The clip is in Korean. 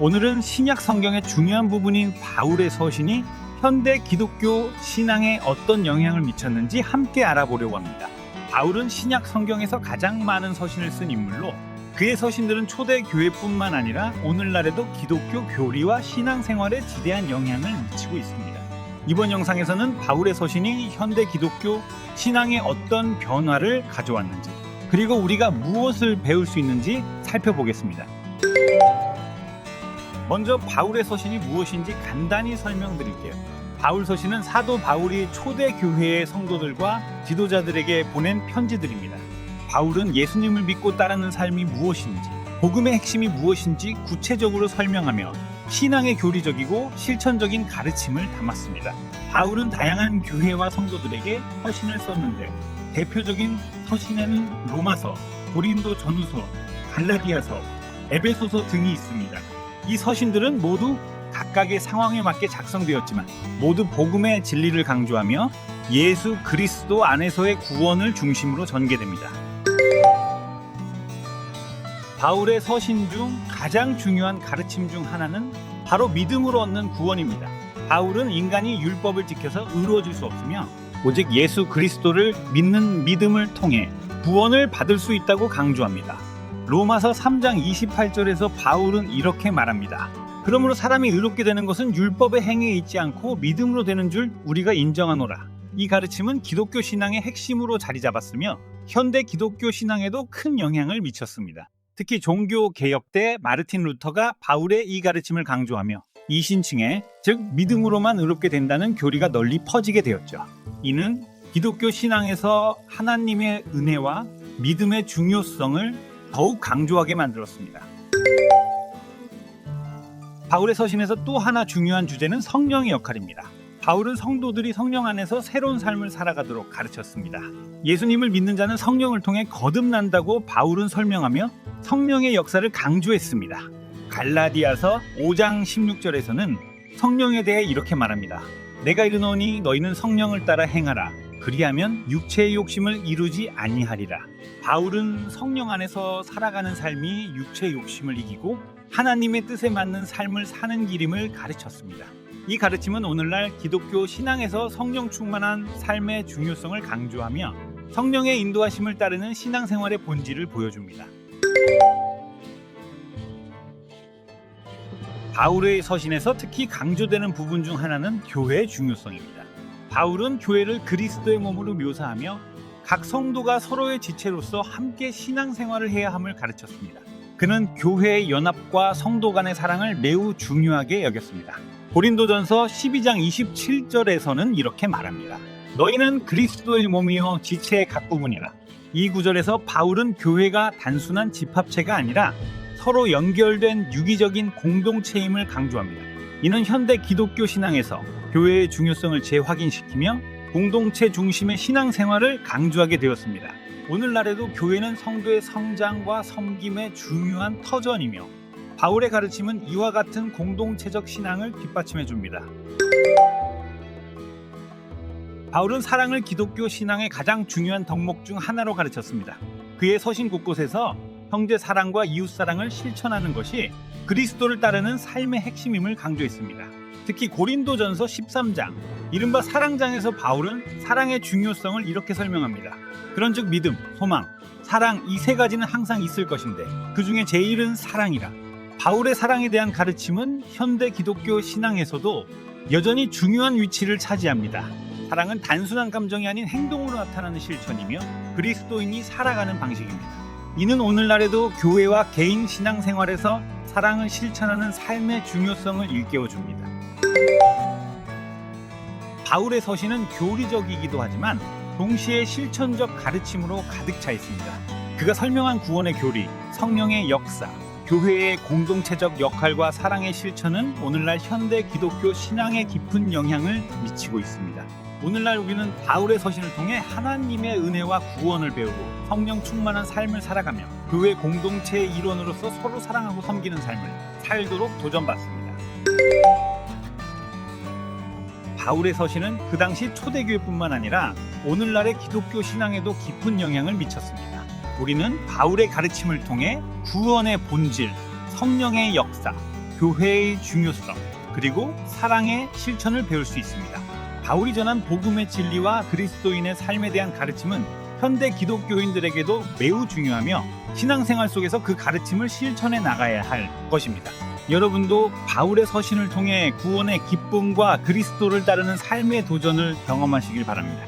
오늘은 신약 성경의 중요한 부분인 바울의 서신이 현대 기독교 신앙에 어떤 영향을 미쳤는지 함께 알아보려고 합니다. 바울은 신약 성경에서 가장 많은 서신을 쓴 인물로 그의 서신들은 초대 교회뿐만 아니라 오늘날에도 기독교 교리와 신앙생활에 지대한 영향을 미치고 있습니다. 이번 영상에서는 바울의 서신이 현대 기독교 신앙에 어떤 변화를 가져왔는지 그리고 우리가 무엇을 배울 수 있는지 살펴보겠습니다. 먼저 바울의 서신이 무엇인지 간단히 설명드릴게요. 바울 서신은 사도 바울이 초대 교회의 성도들과 지도자들에게 보낸 편지들입니다. 바울은 예수님을 믿고 따르는 삶이 무엇인지, 복음의 핵심이 무엇인지 구체적으로 설명하며 신앙의 교리적이고 실천적인 가르침을 담았습니다. 바울은 다양한 교회와 성도들에게 서신을 썼는데 대표적인 서신에는 로마서, 고린도 전후서, 갈라디아서, 에베소서 등이 있습니다. 이 서신들은 모두 각각의 상황에 맞게 작성되었지만 모두 복음의 진리를 강조하며 예수 그리스도 안에서의 구원을 중심으로 전개됩니다. 바울의 서신 중 가장 중요한 가르침 중 하나는 바로 믿음으로 얻는 구원입니다. 바울은 인간이 율법을 지켜서 의로워질 수 없으며 오직 예수 그리스도를 믿는 믿음을 통해 구원을 받을 수 있다고 강조합니다. 로마서 3장 28절에서 바울은 이렇게 말합니다. 그러므로 사람이 의롭게 되는 것은 율법의 행위에 있지 않고 믿음으로 되는 줄 우리가 인정하노라. 이 가르침은 기독교 신앙의 핵심으로 자리 잡았으며 현대 기독교 신앙에도 큰 영향을 미쳤습니다. 특히 종교 개혁 때 마르틴 루터가 바울의 이 가르침을 강조하며 이신층에 즉 믿음으로만 의롭게 된다는 교리가 널리 퍼지게 되었죠. 이는 기독교 신앙에서 하나님의 은혜와 믿음의 중요성을 더욱 강조하게 만들었습니다. 바울의 서신에서 또 하나 중요한 주제는 성령의 역할입니다. 바울은 성도들이 성령 안에서 새로운 삶을 살아가도록 가르쳤습니다. 예수님을 믿는 자는 성령을 통해 거듭난다고 바울은 설명하며 성령의 역사를 강조했습니다. 갈라디아서 5장 16절에서는 성령에 대해 이렇게 말합니다. 내가 이르노니 너희는 성령을 따라 행하라. 그리하면 육체의 욕심을 이루지 아니하리라. 바울은 성령 안에서 살아가는 삶이 육체의 욕심을 이기고 하나님의 뜻에 맞는 삶을 사는 길임을 가르쳤습니다. 이 가르침은 오늘날 기독교 신앙에서 성령 충만한 삶의 중요성을 강조하며 성령의 인도하심을 따르는 신앙생활의 본질을 보여줍니다. 바울의 서신에서 특히 강조되는 부분 중 하나는 교회의 중요성입니다. 바울은 교회를 그리스도의 몸으로 묘사하며 각 성도가 서로의 지체로서 함께 신앙생활을 해야 함을 가르쳤습니다. 그는 교회의 연합과 성도 간의 사랑을 매우 중요하게 여겼습니다. 고린도전서 12장 27절에서는 이렇게 말합니다. 너희는 그리스도의 몸이요 지체의 각 부분이라. 이 구절에서 바울은 교회가 단순한 집합체가 아니라 서로 연결된 유기적인 공동체임을 강조합니다. 이는 현대 기독교 신앙에서 교회의 중요성을 재확인시키며 공동체 중심의 신앙생활을 강조하게 되었습니다. 오늘날에도 교회는 성도의 성장과 섬김의 중요한 터전이며 바울의 가르침은 이와 같은 공동체적 신앙을 뒷받침해 줍니다. 바울은 사랑을 기독교 신앙의 가장 중요한 덕목 중 하나로 가르쳤습니다. 그의 서신 곳곳에서 형제 사랑과 이웃 사랑을 실천하는 것이 그리스도를 따르는 삶의 핵심임을 강조했습니다. 특히 고린도전서 13장, 이른바 사랑장에서 바울은 사랑의 중요성을 이렇게 설명합니다. 그런즉 믿음, 소망, 사랑 이 세 가지는 항상 있을 것인데 그 중에 제일은 사랑이라. 바울의 사랑에 대한 가르침은 현대 기독교 신앙에서도 여전히 중요한 위치를 차지합니다. 사랑은 단순한 감정이 아닌 행동으로 나타나는 실천이며 그리스도인이 살아가는 방식입니다. 이는 오늘날에도 교회와 개인 신앙생활에서 사랑을 실천하는 삶의 중요성을 일깨워 줍니다. 바울의 서신은 교리적이기도 하지만 동시에 실천적 가르침으로 가득 차 있습니다. 그가 설명한 구원의 교리, 성령의 역사, 교회의 공동체적 역할과 사랑의 실천은 오늘날 현대 기독교 신앙에 깊은 영향을 미치고 있습니다. 오늘날 우리는 바울의 서신을 통해 하나님의 은혜와 구원을 배우고 성령 충만한 삶을 살아가며 교회 공동체의 일원으로서 서로 사랑하고 섬기는 삶을 살도록 도전받습니다. 바울의 서신은 그 당시 초대교회뿐만 아니라 오늘날의 기독교 신앙에도 깊은 영향을 미쳤습니다. 우리는 바울의 가르침을 통해 구원의 본질, 성령의 역사, 교회의 중요성 그리고 사랑의 실천을 배울 수 있습니다. 바울이 전한 복음의 진리와 그리스도인의 삶에 대한 가르침은 현대 기독교인들에게도 매우 중요하며 신앙생활 속에서 그 가르침을 실천해 나가야 할 것입니다. 여러분도 바울의 서신을 통해 구원의 기쁨과 그리스도를 따르는 삶의 도전을 경험하시길 바랍니다.